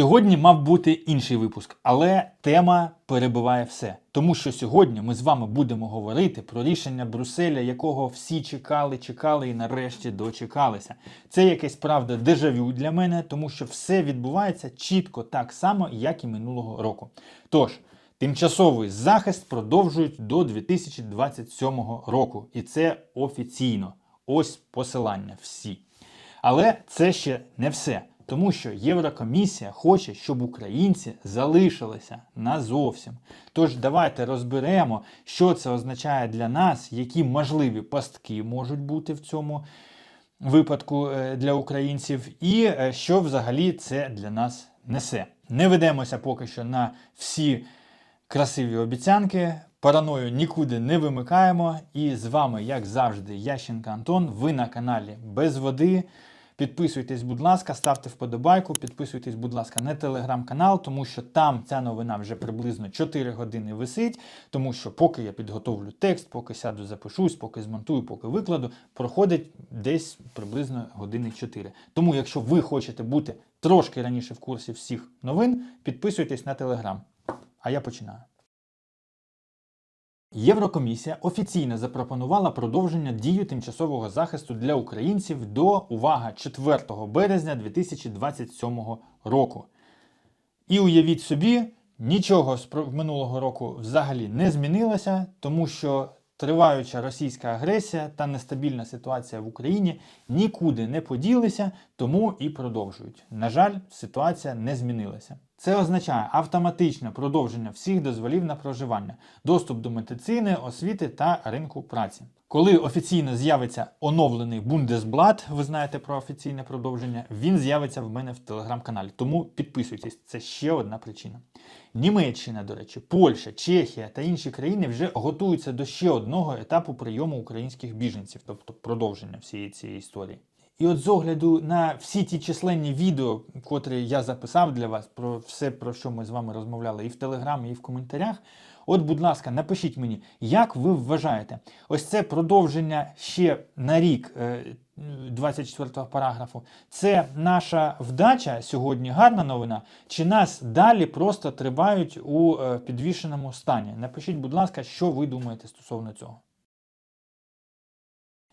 Сьогодні мав бути інший випуск, але тема перебиває все. Тому що сьогодні ми з вами будемо говорити про рішення Брюсселя, якого всі чекали, чекали і нарешті дочекалися. Це якесь правда дежавю для мене, тому що все відбувається чітко так само, як і минулого року. Тож. Тимчасовий захист продовжують до 2027 року, і це офіційно. Ось посилання всі. Але це ще не все. Тому що Єврокомісія хоче, щоб українці залишилися назовсім. Тож давайте розберемо, що це означає для нас, які можливі пастки можуть бути в цьому випадку е, для українців, і е, що взагалі це для нас несе. Не ведемося поки що на всі красиві обіцянки. Параною нікуди не вимикаємо. І з вами, як завжди, Ященка Антон. Ви на каналі Без води. Підписуйтесь, будь ласка, ставте вподобайку, підписуйтесь, будь ласка, на телеграм-канал, тому що там ця новина вже приблизно 4 години висить. Тому що поки я підготовлю текст, поки сяду, запишусь, поки змонтую, поки викладу, проходить десь приблизно години 4. Тому, якщо ви хочете бути трошки раніше в курсі всіх новин, підписуйтесь на телеграм. А я починаю. Єврокомісія офіційно запропонувала продовження дію тимчасового захисту для українців до увага 4 березня 2027 року. І уявіть собі, нічого з минулого року взагалі не змінилося, тому що триваюча російська агресія та нестабільна ситуація в Україні нікуди не поділися, тому і продовжують. На жаль, ситуація не змінилася. Це означає автоматичне продовження всіх дозволів на проживання, доступ до медицини, освіти та ринку праці. Коли офіційно з'явиться оновлений Бундесблат, ви знаєте про офіційне продовження, він з'явиться в мене в телеграм-каналі. Тому підписуйтесь, це ще одна причина. Німеччина, до речі, Польща, Чехія та інші країни вже готуються до ще одного етапу прийому українських біженців, тобто продовження всієї цієї історії. І от з огляду на всі ті численні відео, котрі я записав для вас, про все, про що ми з вами розмовляли і в телеграмі, і в коментарях. От, будь ласка, напишіть мені, як ви вважаєте, ось це продовження ще на рік е, 24 параграфу. Це наша вдача сьогодні, гарна новина, чи нас далі просто тривають у е, підвішеному стані? Напишіть, будь ласка, що ви думаєте стосовно цього.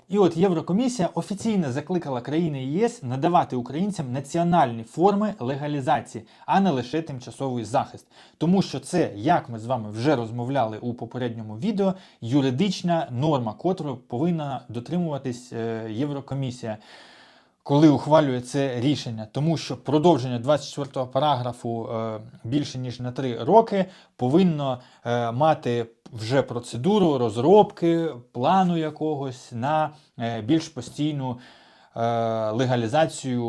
І от Єврокомісія офіційно закликала країни ЄС надавати українцям національні форми легалізації, а не лише тимчасовий захист. Тому що це, як ми з вами вже розмовляли у попередньому відео, юридична норма, котру повинна дотримуватись е, Єврокомісія. Коли ухвалює це рішення, тому що продовження 24 го параграфу е, більше ніж на 3 роки повинно е, мати вже процедуру розробки плану якогось на е, більш постійну легалізацію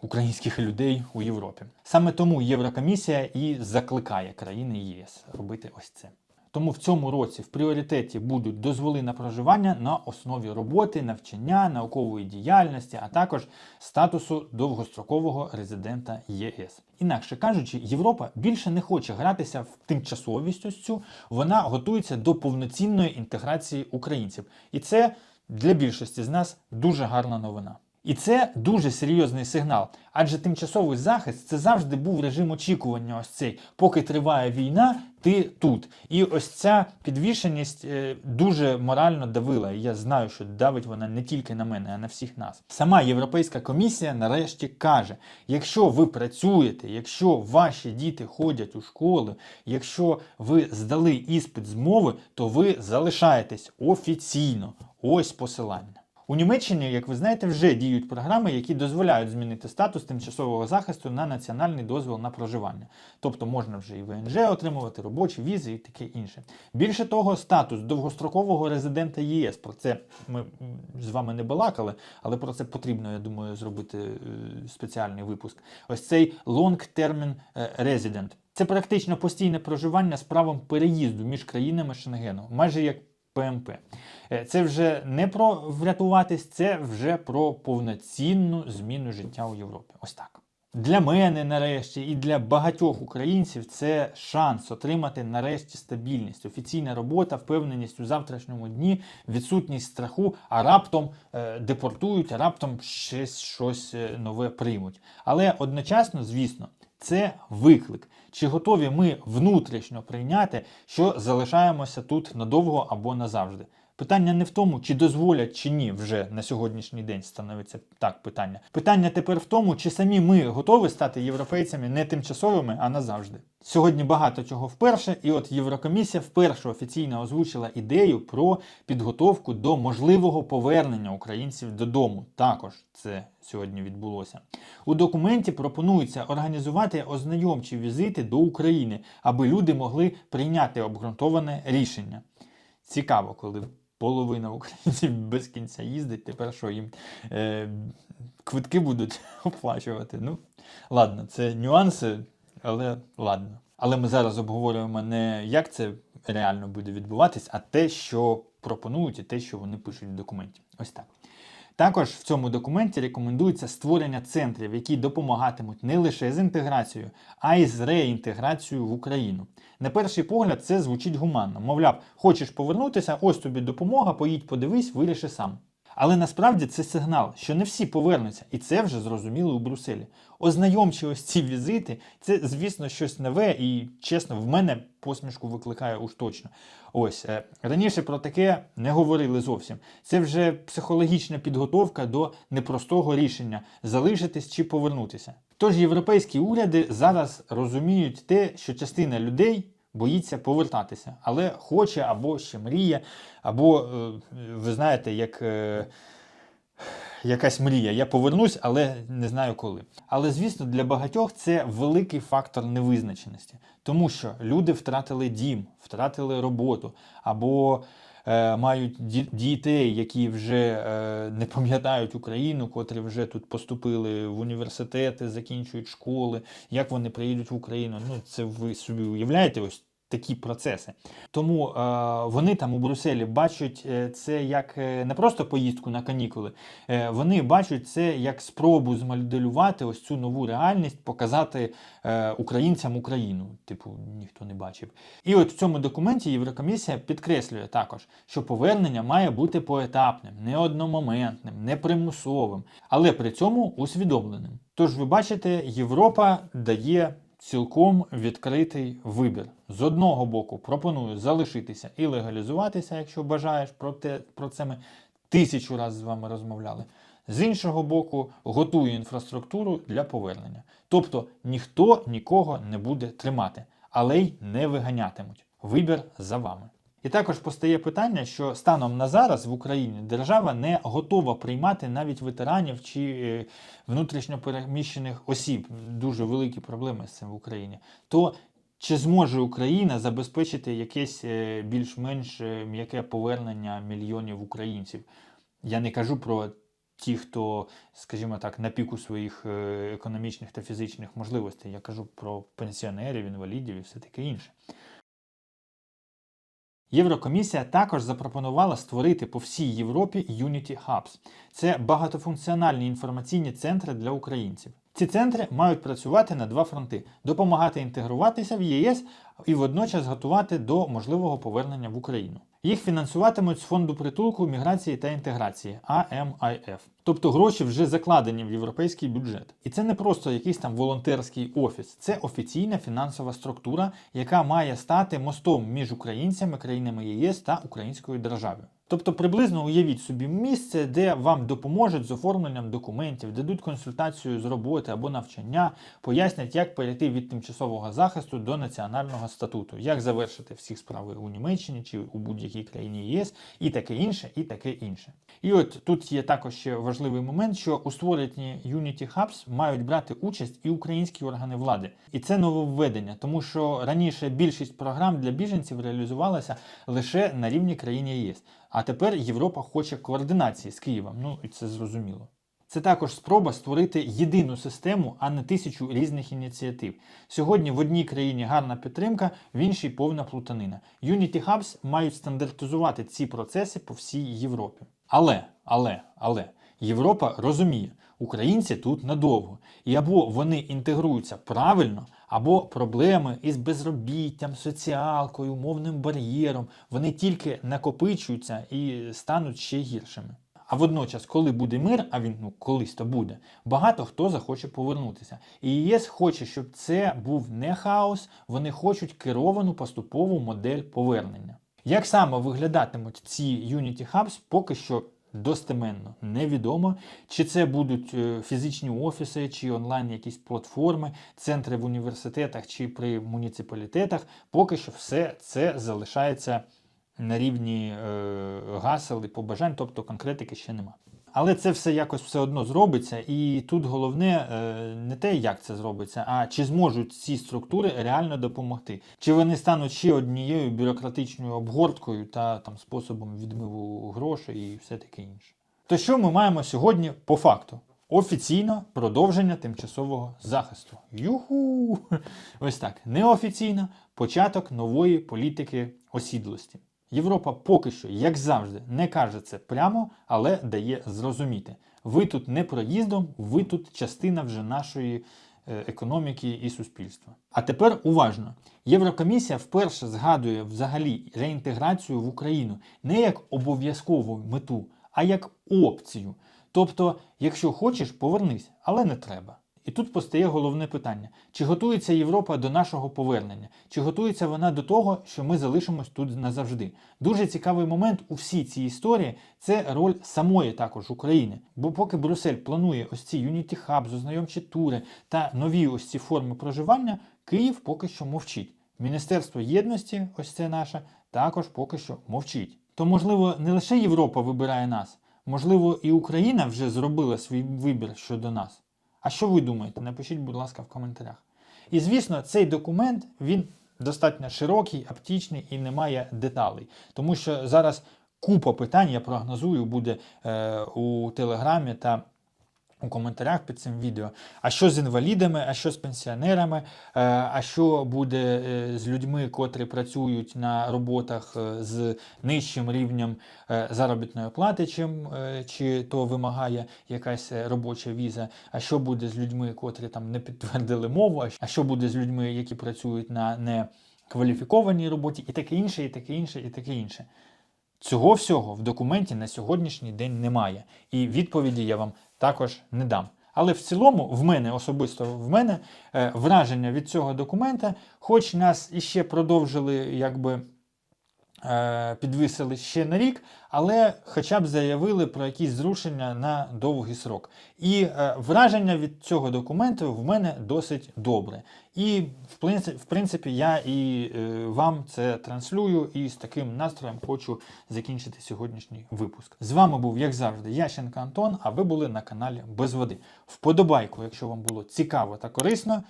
українських людей у Європі. Саме тому Єврокомісія і закликає країни ЄС робити ось це. Тому в цьому році в пріоритеті будуть дозволи на проживання на основі роботи, навчання, наукової діяльності, а також статусу довгострокового резидента ЄС. Інакше кажучи, Європа більше не хоче гратися в тимчасовість цю, вона готується до повноцінної інтеграції українців. І це для більшості з нас дуже гарна новина. І це дуже серйозний сигнал, адже тимчасовий захист це завжди був режим очікування. Ось цей, поки триває війна, ти тут. І ось ця підвішеність е, дуже морально давила. І я знаю, що давить вона не тільки на мене, а на всіх нас. Сама Європейська комісія нарешті каже: якщо ви працюєте, якщо ваші діти ходять у школи, якщо ви здали іспит з мови, то ви залишаєтесь офіційно. Ось посилання. У Німеччині, як ви знаєте, вже діють програми, які дозволяють змінити статус тимчасового захисту на національний дозвіл на проживання. Тобто можна вже і ВНЖ отримувати, робочі візи і таке інше. Більше того, статус довгострокового резидента ЄС. Про це ми з вами не балакали, але про це потрібно, я думаю, зробити е, спеціальний випуск. Ось цей long term е, resident. Це практично постійне проживання з правом переїзду між країнами Шенгену, майже як ПМП. Е, Це вже не про врятуватись, це вже про повноцінну зміну життя у Європі. Ось так. Для мене нарешті і для багатьох українців це шанс отримати нарешті стабільність, офіційна робота, впевненість у завтрашньому дні, відсутність страху, а раптом е, депортують, а раптом ще щось е, нове приймуть. Але одночасно, звісно, це виклик. Чи готові ми внутрішньо прийняти, що залишаємося тут надовго або назавжди? Питання не в тому, чи дозволять чи ні вже на сьогоднішній день становиться так питання. Питання тепер в тому, чи самі ми готові стати європейцями не тимчасовими, а назавжди. Сьогодні багато чого вперше, і от Єврокомісія вперше офіційно озвучила ідею про підготовку до можливого повернення українців додому. Також це сьогодні відбулося. У документі пропонується організувати ознайомчі візити до України, аби люди могли прийняти обґрунтоване рішення. Цікаво, коли половина українців без кінця їздить, тепер що їм е, квитки будуть оплачувати. Ну, ладно, це нюанси, але ладно. Але ми зараз обговорюємо не як це реально буде відбуватись, а те, що пропонують, і те, що вони пишуть в документі. Ось так. Також в цьому документі рекомендується створення центрів, які допомагатимуть не лише з інтеграцією, а й з реінтеграцією в Україну. На перший погляд, це звучить гуманно. Мовляв, хочеш повернутися, ось тобі допомога, поїдь, подивись, виріши сам. Але насправді це сигнал, що не всі повернуться, і це вже зрозуміло у Брюсселі. Ознайомчі ось ці візити, це, звісно, щось нове, і чесно, в мене посмішку викликає уж точно. Ось е, раніше про таке не говорили зовсім. Це вже психологічна підготовка до непростого рішення залишитись чи повернутися. Тож європейські уряди зараз розуміють те, що частина людей боїться повертатися, але хоче або ще мріє, або е, ви знаєте, як. е, Якась мрія, я повернусь, але не знаю коли. Але звісно, для багатьох це великий фактор невизначеності, тому що люди втратили дім, втратили роботу, або мають ді- дітей, які вже е, не пам'ятають Україну, котрі вже тут поступили в університети, закінчують школи. Як вони приїдуть в Україну? Ну це ви собі уявляєте, ось такі процеси. Тому е, вони там у Брюсселі бачать е, це як е, не просто поїздку на канікули, е, вони бачать це як спробу змоделювати ось цю нову реальність, показати е, українцям Україну. Типу, ніхто не бачив. І от в цьому документі Єврокомісія підкреслює також, що повернення має бути поетапним, не одномоментним, не примусовим, але при цьому усвідомленим. Тож ви бачите, Європа дає цілком відкритий вибір. З одного боку, пропоную залишитися і легалізуватися, якщо бажаєш. Про, те, про це ми тисячу разів з вами розмовляли. З іншого боку, готую інфраструктуру для повернення. Тобто ніхто нікого не буде тримати, але й не виганятимуть. Вибір за вами. І також постає питання, що станом на зараз в Україні держава не готова приймати навіть ветеранів чи е, внутрішньо переміщених осіб. Дуже великі проблеми з цим в Україні. То чи зможе Україна забезпечити якесь е, більш-менш е, м'яке повернення мільйонів українців? Я не кажу про ті, хто, скажімо так, на піку своїх економічних та фізичних можливостей. Я кажу про пенсіонерів, інвалідів і все таке інше. Єврокомісія також запропонувала створити по всій Європі Unity Hubs. Це багатофункціональні інформаційні центри для українців. Ці центри мають працювати на два фронти: допомагати інтегруватися в ЄС і водночас готувати до можливого повернення в Україну. Їх фінансуватимуть з фонду притулку, міграції та інтеграції AMIF. Тобто гроші вже закладені в європейський бюджет. І це не просто якийсь там волонтерський офіс, це офіційна фінансова структура, яка має стати мостом між українцями, країнами ЄС та українською державою. Тобто приблизно уявіть собі місце, де вам допоможуть з оформленням документів, дадуть консультацію з роботи або навчання, пояснять, як перейти від тимчасового захисту до національного статуту, як завершити всі справи у Німеччині чи у будь-якій країні єС, і таке інше, і таке інше. І от тут є також ще важливий момент, що у створенні Unity Hubs мають брати участь і українські органи влади. І це нововведення, тому що раніше більшість програм для біженців реалізувалася лише на рівні країн ЄС. А тепер Європа хоче координації з Києвом. Ну і це зрозуміло. Це також спроба створити єдину систему, а не тисячу різних ініціатив. Сьогодні в одній країні гарна підтримка, в іншій повна плутанина. Unity Hubs мають стандартизувати ці процеси по всій Європі. Але, але, але Європа розуміє, українці тут надовго, і або вони інтегруються правильно, або проблеми із безробіттям, соціалкою, мовним бар'єром, вони тільки накопичуються і стануть ще гіршими. А водночас, коли буде мир, а він ну колись то буде, багато хто захоче повернутися. І ЄС хоче, щоб це був не хаос, вони хочуть керовану поступову модель повернення. Як саме виглядатимуть ці Unity Hubs, поки що достеменно невідомо, чи це будуть е, фізичні офіси, чи онлайн якісь платформи, центри в університетах чи при муніципалітетах. Поки що все це залишається на рівні е, гасел і побажань, тобто конкретики ще нема. Але це все якось все одно зробиться, і тут головне е, не те, як це зробиться, а чи зможуть ці структури реально допомогти. Чи вони стануть ще однією бюрократичною обгорткою та там способом відмиву грошей і все таке інше. То що ми маємо сьогодні по факту? Офіційно продовження тимчасового захисту. Юху! Ось так. Неофіційно початок нової політики осідлості. Європа поки що, як завжди, не каже це прямо, але дає зрозуміти. Ви тут не проїздом, ви тут частина вже нашої е, економіки і суспільства. А тепер уважно. Єврокомісія вперше згадує взагалі реінтеграцію в Україну не як обов'язкову мету, а як опцію. Тобто, якщо хочеш, повернись, але не треба. І тут постає головне питання: чи готується Європа до нашого повернення? Чи готується вона до того, що ми залишимось тут назавжди? Дуже цікавий момент у всій цій історії це роль самої також України. Бо поки Брюссель планує ось ці Unity Hubs, ознайомчі тури та нові ось ці форми проживання, Київ поки що мовчить. Міністерство єдності, ось це наше, також поки що мовчить. То, можливо, не лише Європа вибирає нас, можливо, і Україна вже зробила свій вибір щодо нас. А що ви думаєте? Напишіть, будь ласка, в коментарях. І звісно, цей документ він достатньо широкий, аптічний і не має деталей. Тому що зараз купа питань, я прогнозую, буде е, у Телеграмі та у коментарях під цим відео. А що з інвалідами, а що з пенсіонерами, е, а що буде е, з людьми, котрі працюють на роботах е, з нижчим рівнем заробітної плати, чим чи то вимагає якась робоча віза, а що буде з людьми, котрі там не підтвердили мову, а що буде з людьми, які працюють на некваліфікованій роботі, і таке інше, і таке інше, і таке інше. Цього всього в документі на сьогоднішній день немає. І відповіді я вам також не дам. Але в цілому, в мене особисто в мене е, враження від цього документа, хоч нас іще продовжили, якби підвисили ще на рік, але хоча б заявили про якісь зрушення на довгий срок. І е, враження від цього документу в мене досить добре. І в принципі, в принципі я і е, вам це транслюю, і з таким настроєм хочу закінчити сьогоднішній випуск. З вами був, як завжди, Ященко Антон, а ви були на каналі Без Води. Вподобайку, якщо вам було цікаво та корисно.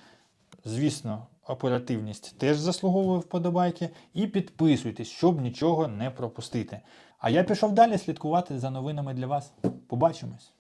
Звісно, оперативність теж заслуговує вподобайки. І підписуйтесь, щоб нічого не пропустити. А я пішов далі слідкувати за новинами для вас. Побачимось!